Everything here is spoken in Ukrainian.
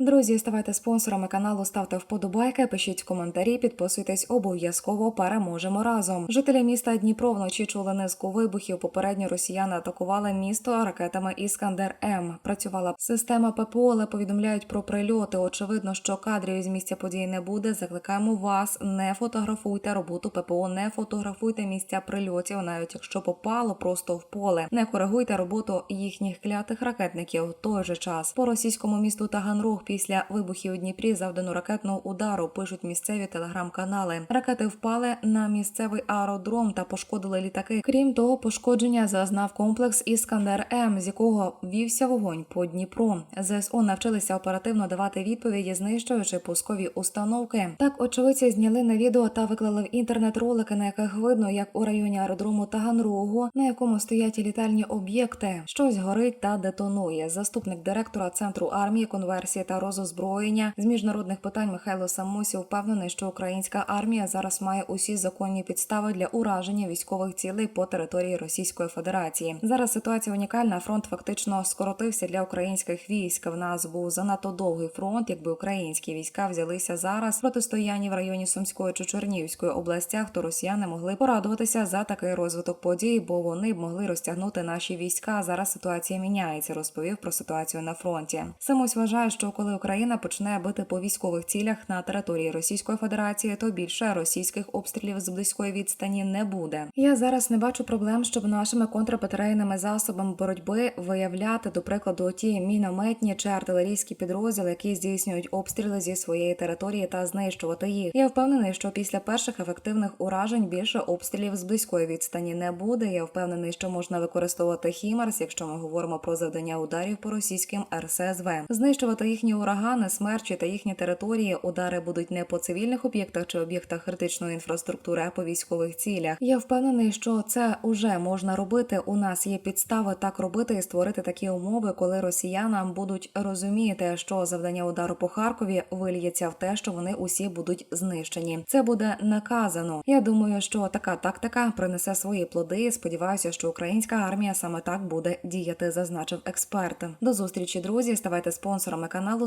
Друзі, ставайте спонсорами каналу, ставте вподобайки, пишіть коментарі, підписуйтесь обов'язково. Переможемо разом. Жителі міста Дніпро вночі чули низку вибухів. Попередньо росіяни атакували місто ракетами Іскандер М. Працювала система ППО, але повідомляють про прильоти. Очевидно, що кадрів із місця події не буде. Закликаємо вас, не фотографуйте роботу ППО, не фотографуйте місця прильотів, навіть якщо попало просто в поле. Не коригуйте роботу їхніх клятих ракетників. В той же час по російському місту Таганрог після вибухів у Дніпрі завдано ракетного удару. Пишуть місцеві телеграм-канали. Ракети впали на місцевий аеродром та пошкодили літаки. Крім того, пошкодження зазнав комплекс Іскандер М, з якого вівся вогонь по Дніпру. ЗСУ навчилися оперативно давати відповіді, знищуючи пускові установки. Так очевидці зняли на відео та виклали в інтернет ролики, на яких видно, як у районі аеродрому Таганрогу, на якому стоять літальні об'єкти, щось горить та детонує. Заступник директора центру армії, конверсії та розозброєння з міжнародних питань Михайло Самосів впевнений, що українська армія зараз має усі законні підстави для ураження військових цілей по території Російської Федерації. Зараз ситуація унікальна. Фронт фактично скоротився для українських військ. В нас був занадто довгий фронт. Якби українські війська взялися зараз в протистоянні в районі Сумської чи Чернігівської областях, то росіяни могли порадуватися за такий розвиток подій, бо вони б могли розтягнути наші війська. Зараз ситуація міняється. Розповів про ситуацію на фронті. Самось вважає, що коли Україна почне бити по військових цілях на території Російської Федерації, то більше російських обстрілів з близької відстані не буде. Я зараз не бачу проблем, щоб нашими контрбатарейними засобами боротьби виявляти, до прикладу, ті мінометні чи артилерійські підрозділи, які здійснюють обстріли зі своєї території та знищувати їх. Я впевнений, що після перших ефективних уражень більше обстрілів з близької відстані не буде. Я впевнений, що можна використовувати Хімарс, якщо ми говоримо про завдання ударів по російським РСЗВ. Знищувати їхні урагани, смерчі та їхні території. Удари будуть не по цивільних об'єктах чи об'єктах критичної інфраструктури, а по військових цілях. Я впевнений, що це уже можна робити. У нас є підстави так робити і створити такі умови, коли росіянам будуть розуміти, що завдання удару по Харкові вильється в те, що вони усі будуть знищені. Це буде наказано. Я думаю, що така тактика принесе свої плоди. Сподіваюся, що українська армія саме так буде діяти, зазначив експерт. До зустрічі, друзі. Ставайте спонсорами каналу,